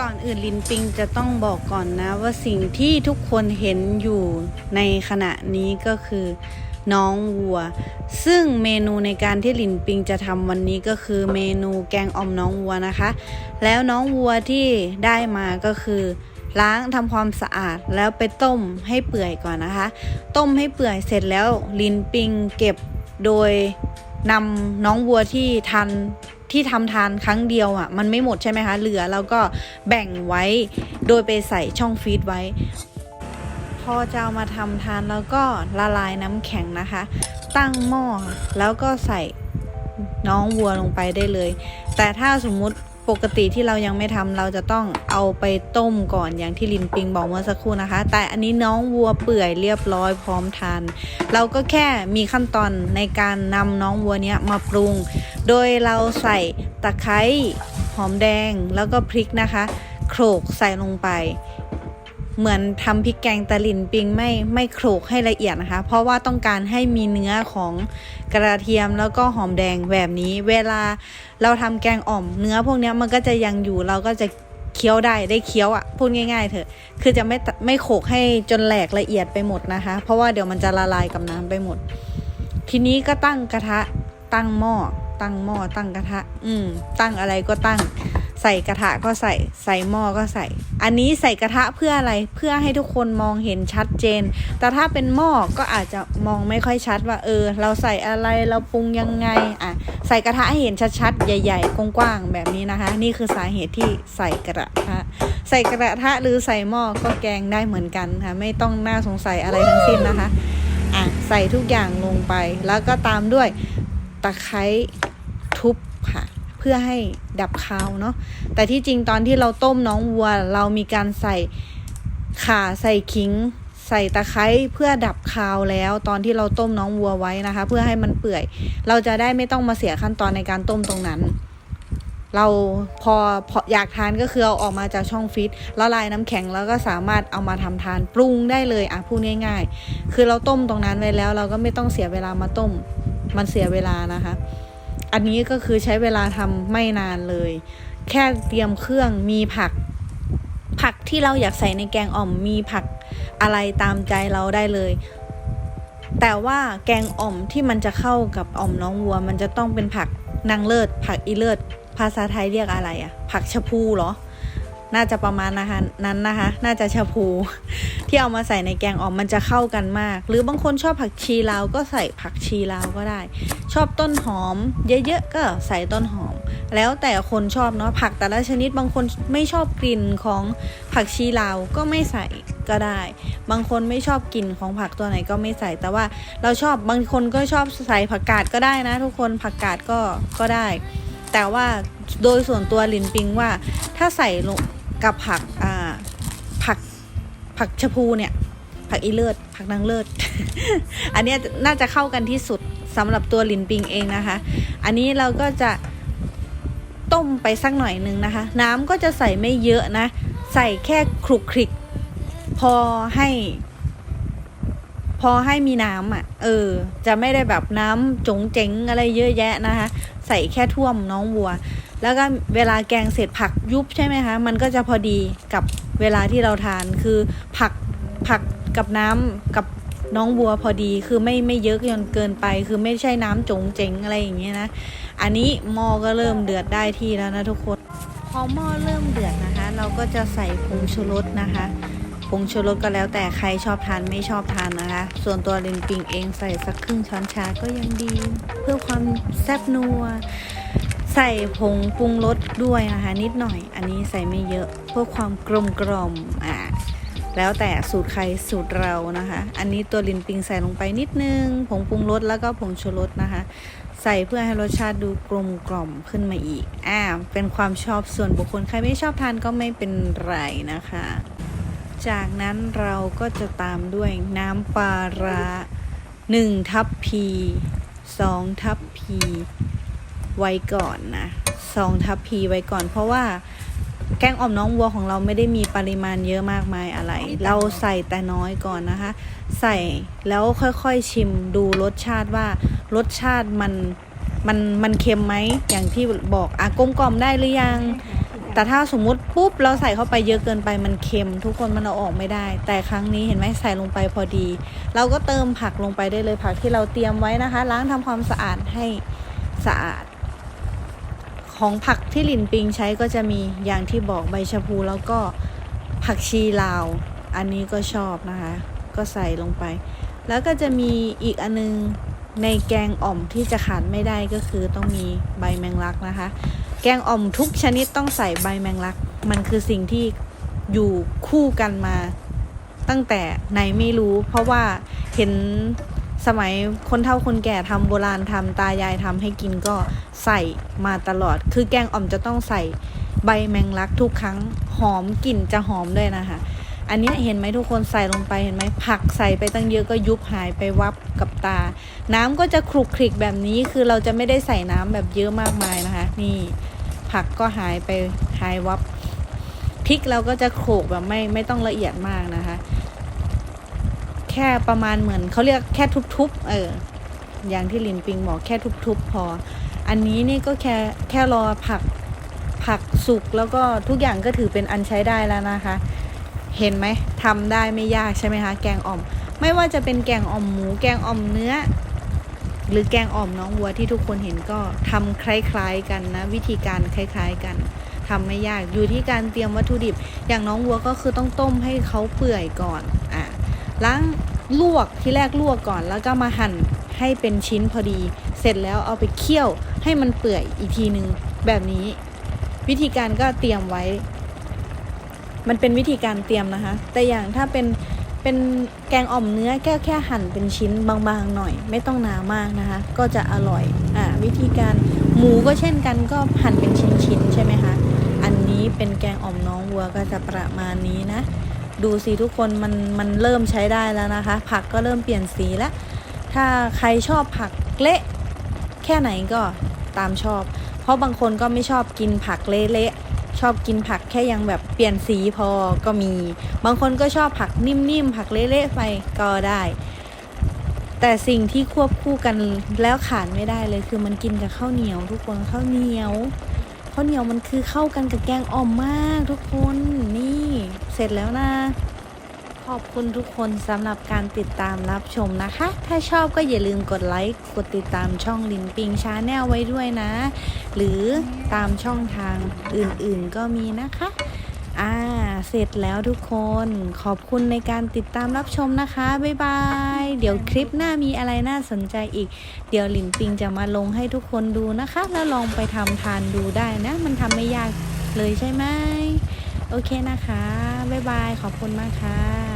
ก่อนอื่นลินปิงจะต้องบอกก่อนนะ ว่าสิ่งที่ทุกคนเห็นอยู่ในขณะนี้ก็คือน้องวัว ซึ่งเมนูในการที่ลินปิงจะทำวันนี้ก็คือเมนูแกงอ่อมน้องวัวนะคะ แล้วน้องวัวที่ได้มาก็คือล้างทำความสะอาดแล้วไปต้มให้เปื่อยก่อนนะคะ ต้มให้เปื่อยเสร็จแล้วลินปิงเก็บโดยนำน้องวัวที่ทัน ที่ทำทานครั้งเดียวอะ่ะมันไม่หมดใช่ไหมคะเหลือแล้วก็แบ่งไว้โดยไปใส่ช่องฟีดไว้ พอจะเอามาทำทานแล้วก็ละลายน้ำแข็งนะคะ ตั้งหม้อแล้วก็ใส่น้องวัวลงไปได้เลย แต่ถ้าสมมุติ ปกติที่เรายังไม่ทำเราจะต้องเอาไปต้มก่อนอย่างที่ลินปิงบอกเมื่อสักครู่นะคะ แต่อันนี้น้องวัวเปื่อยเรียบร้อยพร้อมทาน เราก็แค่มีขั้นตอนในการนำน้องวัวเนี้ยมาปรุง โดยเราใส่ตะไคร้หอมแดงแล้วก็พริกนะคะ โขลกใส่ลงไป เหมือนทำพริกแกงตะลินปิงไม่ไม่โขลกให้ละเอียดนะคะ เพราะว่าต้องการให้มีเนื้อของกระเทียมแล้วก็หอมแดงแบบนี้ เวลาเราทำแกงอ่อม เนื้อพวกนี้มันก็จะยังอยู่เราก็จะเคี้ยวได้ได้เคี้ยวอะ่ะพูดง่าย ๆ เถอะ คือจะไม่ไม่โขลกให้จนแหลกละเอียดไปหมดนะคะ เพราะว่าเดี๋ยวมันจะละลายกับน้ำไปหมด ทีนี้ก็ตั้งกระทะตั้งหม้อตั้งหม้อตั้งกระทะ อืม ตั้งอะไรก็ตั้ง ใส่กระทะก็ใส่ใส่หม้อก็ใส่ อันนี้ใส่กระทะเพื่ออะไรเพื่อให้ทุกคนมองเห็นชัดเจน แต่ถ้าเป็นหม้อก็อาจจะมองไม่ค่อยชัดว่า เออ เราใส่อะไรเราปรุงยังไงอะใส่กระทะให้เห็นชัดๆใหญ่ๆกว้างๆแบบนี้นะคะ นี่คือสาเหตุที่ใส่กระทะใส่กระทะหรือใส่หม้อก็แกงได้เหมือนกันค่ะไม่ต้องน่าสงสัยอะไรทั้งสิ้นนะคะอะใส่ทุกอย่างลงไปแล้วก็ตามด้วยตะไคร้ทุบค่ะ เพื่อให้ดับคาวเนาะแต่ที่จริงตอนที่เราต้มน้องวัว เรามีการใส่ข่าใส่ขิง ใส่ตะไคร้เพื่อดับคาวแล้ว ตอนที่เราต้มน้องวัวไว้นะคะ เพื่อให้มันเปื่อย เราจะได้ไม่ต้องมาเสียขั้นตอนในการต้มตรงนั้น เราพอพออยากทานก็คือเอาออกมาจากช่องฟรีซละลายน้ำแข็งแล้วก็สามารถเอามาทำทานปรุงได้เลยอะพูดง่าย ๆ คือเราต้มตรงนั้นไว้แล้ว เราก็ไม่ต้องเสียเวลามาต้ม มันเสียเวลานะคะ อันนี้ก็คือใช้เวลาทำไม่นานเลย แค่เตรียมเครื่องมีผัก ผักที่เราอยากใส่ในแกงอ่อมมีผักอะไรตามใจเราได้เลย แต่ว่าแกงอ่อมที่มันจะเข้ากับอ่อมน้องวัว มันจะต้องเป็นผักนางเลิศ ผักอีเลิศ ภาษาไทยเรียกอะไรอะผักชะพูเหรอ น่าจะประมาณนะคะนั้นนะคะ น่าจะชะพูที่เอามาใส่ในแกงอ่อมมันจะเข้ากันมาก หรือบางคนชอบผักชีลาวก็ใส่ผักชีลาวก็ได้ ชอบต้นหอม เยอะๆก็ใส่ต้นหอม แล้วแต่คนชอบเนาะผักแต่ละชนิดบางคนไม่ชอบกลิ่นของผักชีลาวก็ไม่ใส่ก็ได้ บางคนไม่ชอบกลิ่นของผักตัวไหนก็ไม่ใส่ แต่ว่าเราชอบบางคนก็ชอบใส่ผักกาดก็ได้นะ ทุกคนผักกาดก็ก็ได้ แต่ว่าโดยส่วนตัวลินปิงว่าถ้าใส่ลง กับผักอ่าผักผักชะพูเนี่ยผักอีเลิศผักนางเลิศ อันนี้น่าจะเข้ากันที่สุดสำหรับตัวลินปิงเองนะคะ อันนี้เราก็จะต้มไปสักหน่อยหนึ่งนะคะ น้ำก็จะใส่ไม่เยอะนะ ใส่แค่คลุกคลิก พอให้ พอให้มีน้ำอะ เออ จะไม่ได้แบบน้ำจงเจ๋งอะไรเยอะแยะนะคะ ใส่แค่ท่วมน้องวัว แล้วก็เวลาแกงเสร็จผักยุบใช่ไหมคะ มันก็จะพอดีกับเวลาที่เราทาน คือผักผักกับน้ำกับน้องวัวพอดี คือไม่ไม่เยอะจนเกินไป คือไม่ใช่น้ำจงเจ๋งอะไรอย่างเงี้ยนะ อันนี้หม้อก็เริ่มเดือดได้ที่แล้วนะทุกคน พอหม้อเริ่มเดือดนะคะ เราก็จะใส่ผงชูรสนะคะผงชูรสก็แล้วแต่ใครชอบทานไม่ชอบทานนะคะ ส่วนตัวลินปิงเองใส่สักครึ่งช้อนชาก็ยังดี เพื่อความแซ่บนัว ใส่ผงปรุงรสด้วยนะคะ นิดหน่อย อันนี้ใส่ไม่เยอะเพื่อความกลมกล่อมอ่าแล้วแต่สูตรใครสูตรเรานะคะ อันนี้ตัวลินปิงใส่ลงไปนิดนึง ผงปรุงรสแล้วก็ผงชูรสนะคะ ใส่เพื่อให้รสชาติดูกลมกล่อมขึ้นมาอีก อ่า เป็นความชอบส่วนบุคคล ใครไม่ชอบทานก็ไม่เป็นไรนะคะ จากนั้นเราก็จะตามด้วยน้ำปลาร้าหนึ่งทัพพีสองทัพพี ไว้ก่อนนะสองทัพพีไว้ก่อน เพราะว่าแกงอ่อมน้องวัวของเราไม่ได้มีปริมาณเยอะมากมายอะไร เราใส่แต่น้อยก่อนนะคะ ใส่แล้วค่อยๆชิมดูรสชาติว่ารสชาติมันมันมันเค็มไหมอย่างที่บอกอะกลมกล่อมได้หรือยัง แต่ถ้าสมมุติปุ๊บเราใส่เข้าไปเยอะเกินไปมันเค็ม ทุกคนมันเอาออกไม่ได้ แต่ครั้งนี้เห็นไหมใส่ลงไปพอดี เราก็เติมผักลงไปได้เลยผักที่เราเตรียมไว้นะคะ ล้างทำความสะอาดให้สะอาด ของผักที่หลินปิงใช้ก็จะมีอย่างที่บอกใบชะพูแล้วก็ผักชีลาว อันนี้ก็ชอบนะคะ ก็ใส่ลงไป แล้วก็จะมีอีกอันนึงในแกงอ่อมที่จะขาดไม่ได้ก็คือต้องมีใบแมงลักนะคะ แกงอ่อมทุกชนิดต้องใส่ใบแมงลัก มันคือสิ่งที่อยู่คู่กันมาตั้งแต่ไหนไม่รู้ เพราะว่าเห็น สมัยคนเฒ่าคนแก่ทำโบราณทำตายายทำให้กินก็ใส่มาตลอด คือแกงอ่อมจะต้องใส่ใบแมงลักทุกครั้งหอมกลิ่นจะหอมด้วยนะคะ อันนี้เห็นไหมทุกคนใส่ลงไปเห็นไหมผักใส่ไปตั้งเยอะก็ยุบหายไปวับกับตา น้ำก็จะคลุกคลิกแบบนี้คือเราจะไม่ได้ใส่น้ำแบบเยอะมากมายนะคะ นี่ผักก็หายไปหายวับพริกเราก็จะโขลกแบบไม่ไม่ต้องละเอียดมากนะคะ แค่ประมาณเหมือนเขาเรียกแค่ทุบๆเออ อย่างที่ลินปิงบอกแค่ทุบๆพอ อันนี้นี่ก็แค่แค่รอผักผักสุกแล้วก็ทุกอย่างก็ถือเป็นอันใช้ได้แล้วนะคะ เห็นไหมทำได้ไม่ยากใช่ไหมคะแกงอ่อม ไม่ว่าจะเป็นแกงอ่อมหมูแกงอ่อมเนื้อ หรือแกงอ่อมน้องวัวที่ทุกคนเห็นก็ทำคล้ายๆกันนะ วิธีการคล้ายๆกันทำไม่ยากอยู่ที่การเตรียมวัตถุดิบ อย่างน้องวัวก็คือต้องต้มให้เขาเปื่อยก่อนอะ ล้างลวกที่แรกลวกก่อน แล้วก็มาหั่นให้เป็นชิ้นพอดี เสร็จแล้วเอาไปเคี่ยวให้มันเปื่อยอีกทีหนึ่งแบบนี้ วิธีการก็เตรียมไว้ มันเป็นวิธีการเตรียมนะคะ แต่อย่างถ้าเป็นเป็นแกงอ่อมเนื้อแค่แค่หั่นเป็นชิ้นบางๆหน่อย ไม่ต้องหนามากนะคะ ก็จะอร่อยอ่าวิธีการหมูก็เช่นกันก็หั่นเป็นชิ้นๆใช่ไหมคะอันนี้เป็นแกงอ่อมน้องวัวก็จะประมาณนี้นะ ดูสิทุกคนมันมันเริ่มใช้ได้แล้วนะคะ ผักก็เริ่มเปลี่ยนสีแล้วถ้าใครชอบผักเละแค่ไหนก็ตามชอบ เพราะบางคนก็ไม่ชอบกินผักเละๆชอบกินผักแค่ยังแบบเปลี่ยนสีพอก็มี บางคนก็ชอบผักนิ่มๆผักเละๆไปก็ได้ แต่สิ่งที่ควบคู่กันแล้วขาดไม่ได้เลย คือมันกินกับข้าวเหนียว ทุกคนข้าวเหนียวข้าวเหนียวมันคือเข้ากันกับแกงอ่อมมากทุกคนน เสร็จแล้วนะ ขอบคุณทุกคนสำหรับการติดตามรับชมนะคะ ถ้าชอบก็อย่าลืมกดไลค์ กดติดตามช่องลินปิงชาแนลไว้ด้วยนะ หรือตามช่องทางอื่นๆก็มีนะคะอ่าเสร็จแล้วทุกคนขอบคุณในการติดตามรับชมนะคะ บ๊ายบาย เดี๋ยวคลิปหน้ามีอะไรน่าสนใจอีก เดี๋ยวหลินปิงจะมาลงให้ทุกคนดูนะคะ แล้วลองไปทำทานดูได้นะ มันทำไม่ยากเลยใช่ไหม โอเคนะคะ บ๊ายบาย ขอบคุณมากค่ะ